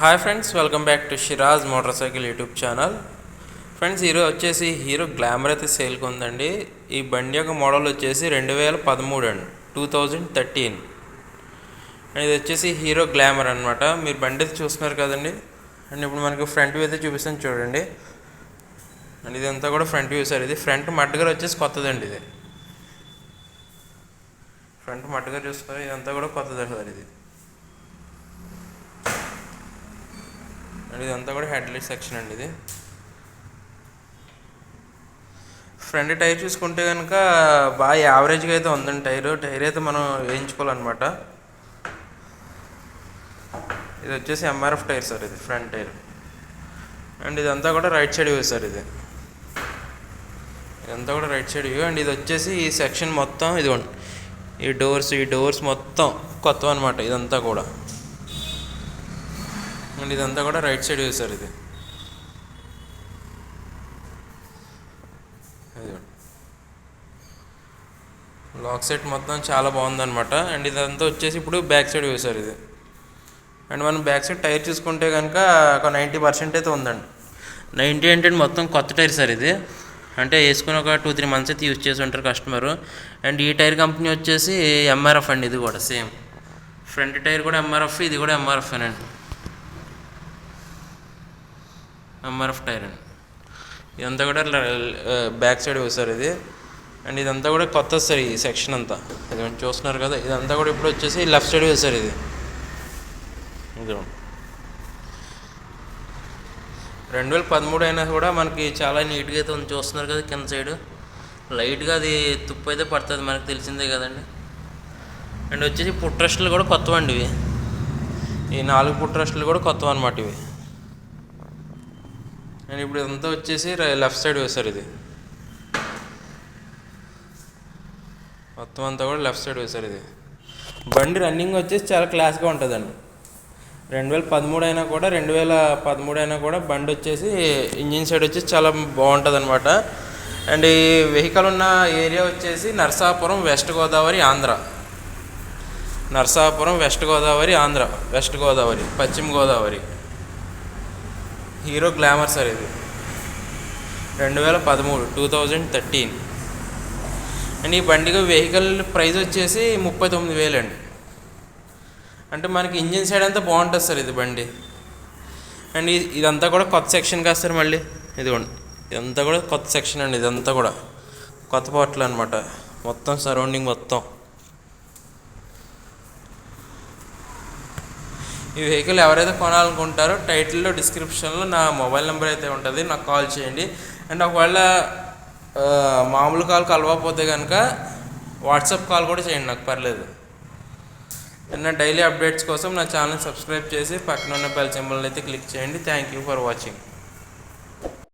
Hi friends welcome back to Shiraz motorcycle YouTube channel. Friends Hero వచ్చేసి Hero Glamour అయితే సేల్కి ఉందండి. ఈ బండి యొక్క మోడల్ వచ్చేసి రెండు వేల పదమూడు అండి టూ థౌజండ్ థర్టీన్. అండ్ ఇది వచ్చేసి హీరో గ్లామర్ అనమాట మీరు బండి అయితే చూస్తున్నారు కదండి. అండ్ ఇప్పుడు మనకి ఫ్రంట్ వ్యూ అయితే చూపిస్తాను చూడండి. అండ్ ఇదంతా కూడా ఫ్రంట్ వ్యూ సార్. ఇది ఫ్రంట్ మడ్డగర్ వచ్చేసి కొత్తదండి ఇది. ఫ్రంట్ మట్టుగా చూసుకొని ఇదంతా కూడా కొత్తది సార్ ఇది. అండ్ ఇదంతా కూడా హెడ్లైట్ సెక్షన్ అండి ఇది. ఫ్రంట్ టైర్ చూసుకుంటే కనుక బాగా యావరేజ్గా అయితే ఉందండి టైర్. టైర్ అయితే మనం వేయించుకోవాలన్నమాట. ఇది వచ్చేసి ఎంఆర్ఎఫ్ టైర్ సార్ ఇది ఫ్రంట్ టైర్. అండ్ ఇదంతా కూడా రైట్ సైడ్ వ్యూ సార్ ఇది. ఇదంతా కూడా రైట్ సైడ్ వ్యూ. అండ్ ఇది వచ్చేసి ఈ సెక్షన్ మొత్తం ఇది ఈ డోర్స్ ఈ డోర్స్ మొత్తం కొత్త అనమాట ఇదంతా కూడా. అండ్ ఇదంతా కూడా రైట్ సైడ్ వేశారు ఇది. లాక్ సెట్ మొత్తం చాలా బాగుందనమాట అండ్ ఇదంతా వచ్చేసి ఇప్పుడు బ్యాక్ సైడ్ వేశారు ఇది. అండ్ మనం బ్యాక్ సైడ్ టైర్ చూసుకుంటే కనుక ఒక నైంటీ పర్సెంట్ అయితే ఉందండి. నైంటీ అంటే మొత్తం కొత్త టైర్ సార్ ఇది. అంటే వేసుకుని ఒక టూ త్రీ మంత్స్ అయితే యూజ్ చేసి ఉంటారు కస్టమర్. అండ్ ఈ టైర్ కంపెనీ వచ్చేసి ఎంఆర్ఎఫ్ అండి ఇది కూడా సేమ్. ఫ్రంట్ టైర్ కూడా ఎంఆర్ఎఫ్ ఇది కూడా ఎంఆర్ఎఫ్ అండి ఎంఆర్ఎఫ్ టైర్ అండి ఇదంతా కూడా బ్యాక్ సైడ్ సార్ ఇది. అండ్ ఇదంతా కూడా కొత్త సార్ ఈ సెక్షన్ అంతా. ఇది చూస్తున్నారు కదా ఇదంతా కూడా ఇప్పుడు వచ్చేసి లెఫ్ట్ సైడ్ సార్ ఇది. రెండు వేల పదమూడు అయినా కూడా మనకి చాలా నీట్గా అయితే ఉంది. చూస్తున్నారు కదా కింద సైడ్ లైట్గా అది తుప్పు అయితే పడుతుంది మనకు తెలిసిందే కదండి. అండ్ వచ్చేసి పుట్రస్టులు కూడా కొత్తవండి ఇవి. ఈ నాలుగు పుట్రస్టులు కూడా కొత్తవి అనమాట ఇవి. అండ్ ఇప్పుడు ఇదంతా వచ్చేసి లెఫ్ట్ సైడ్ వేశారు ఇది. మొత్తం అంతా కూడా లెఫ్ట్ సైడ్ వేశారు ఇది. బండి రన్నింగ్ వచ్చేసి చాలా క్లాస్గా ఉంటుందండి. రెండు వేల పదమూడు అయినా కూడా రెండు వేల పదమూడు అయినా కూడా బండి వచ్చేసి ఇంజిన్ సైడ్ వచ్చేసి చాలా బాగుంటుంది అనమాట అండ్ ఈ వెహికల్ ఉన్న ఏరియా వచ్చేసి Narsapuram West Godavari Andhra. Narsapuram West Godavari Andhra. West Godavari పశ్చిమ గోదావరి. హీరో గ్లామర్ సార్ ఇది. రెండు వేల పదమూడు టూ థౌజండ్ థర్టీన్. అండ్ ఈ బండికి వెహికల్ ప్రైస్ వచ్చేసి ముప్పై తొమ్మిది వేలు అండి అంటే మనకి ఇంజిన్ సైడ్ అంతా బాగుంటుంది సార్ ఇది బండి. అండ్ ఇదంతా కూడా కొత్త సెక్షన్ కాదు సార్ మళ్ళీ. ఇదిగోండి ఇదంతా కూడా కొత్త సెక్షన్ అండి ఇదంతా కూడా. కొత్త పోర్టల్ అనమాట మొత్తం సరౌండింగ్ మొత్తం. ఈ వెహికల్ ఎవరైతే కొనాలనుకుంటారో టైటిల్లో డిస్క్రిప్షన్లో నా మొబైల్ నెంబర్ అయితే ఉంటుంది. నాకు కాల్ చేయండి. అండ్ ఒకవేళ మామూలు కాల్ కలవకపోతే కనుక వాట్సాప్ కాల్ కూడా చేయండి నాకు పర్లేదు. నా డైలీ అప్డేట్స్ కోసం నా ఛానల్ సబ్స్క్రైబ్ చేసి పక్కన ఉన్న బెల్ సింబల్ అయితే క్లిక్ చేయండి. Thank you for watching